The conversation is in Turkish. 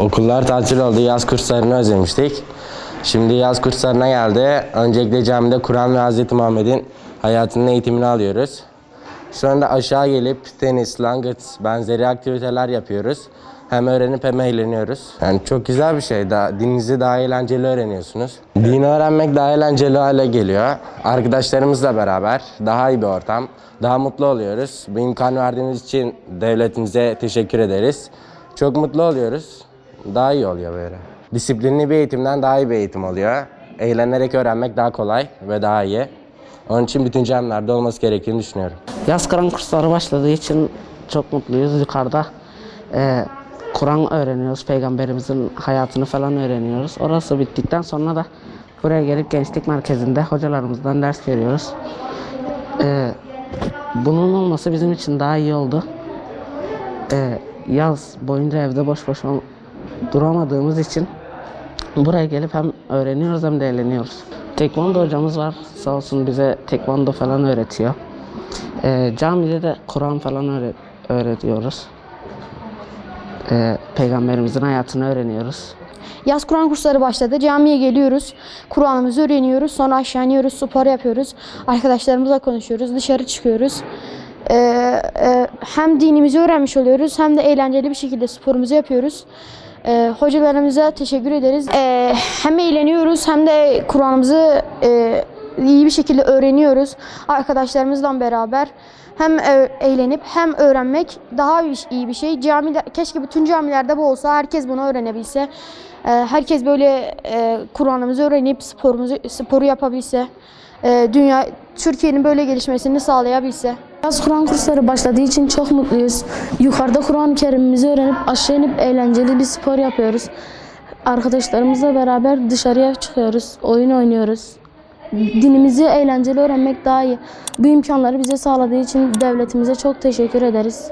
Okullar tatil oldu. Yaz kurslarını özlemiştik. Şimdi yaz kurslarına geldi. Öncelikle camide Kur'an ve Hazreti Muhammed'in hayatının eğitimini alıyoruz. Sonra da aşağı gelip tenis, langırt benzeri aktiviteler yapıyoruz. Hem öğrenip hem eğleniyoruz. Yani çok güzel bir şey. Daha, dininizi daha eğlenceli öğreniyorsunuz. Dini öğrenmek daha eğlenceli hale geliyor. Arkadaşlarımızla beraber daha iyi bir ortam. Daha mutlu oluyoruz. Bu imkan verdiğiniz için devletimize teşekkür ederiz. Çok mutlu oluyoruz. Daha iyi oluyor böyle. Disiplinli bir eğitimden daha iyi bir eğitim oluyor. Eğlenerek öğrenmek daha kolay ve daha iyi. Onun için bütün camilerde olması gerektiğini düşünüyorum. Yaz Kur'an kursları başladığı için çok mutluyuz. Yukarıda e, Kur'an öğreniyoruz. Peygamberimizin hayatını falan öğreniyoruz. Orası bittikten sonra da buraya gelip gençlik merkezinde hocalarımızdan ders görüyoruz. E, bunun olması bizim için daha iyi oldu. E, yaz boyunca evde boş boş duramadığımız için buraya gelip hem öğreniyoruz hem de eğleniyoruz. Tekvando hocamız var. Sağ olsun bize tekvando falan öğretiyor. Ee, camide de Kur'an falan öğre- öğretiyoruz. Ee, Peygamberimizin hayatını öğreniyoruz. Yaz Kur'an kursları başladı. Camiye geliyoruz. Kur'an'ımızı öğreniyoruz. Sonra aşağı iniyoruz. Spor yapıyoruz. Arkadaşlarımızla konuşuyoruz. Dışarı çıkıyoruz. Ee, e, hem dinimizi öğrenmiş oluyoruz hem de eğlenceli bir şekilde sporumuzu yapıyoruz. Ee, hocalarımıza teşekkür ederiz. Ee, hem eğleniyoruz hem de Kur'an'ımızı e, iyi bir şekilde öğreniyoruz. Arkadaşlarımızla beraber hem e, eğlenip hem öğrenmek daha iyi bir şey. Camide keşke bütün camilerde bu olsa. Herkes bunu öğrenebilse. Ee, herkes böyle e, Kur'an'ımızı öğrenip sporumuzu sporu yapabilse. e, dünya Türkiye'nin böyle gelişmesini sağlayabilse. Yaz Kur'an kursları başladığı için çok mutluyuz. Yukarıda Kur'an-ı Kerim'imizi öğrenip aşağı inip eğlenceli bir spor yapıyoruz. Arkadaşlarımızla beraber dışarıya çıkıyoruz, oyun oynuyoruz. Dinimizi eğlenceli öğrenmek daha iyi. Bu imkanları bize sağladığı için devletimize çok teşekkür ederiz.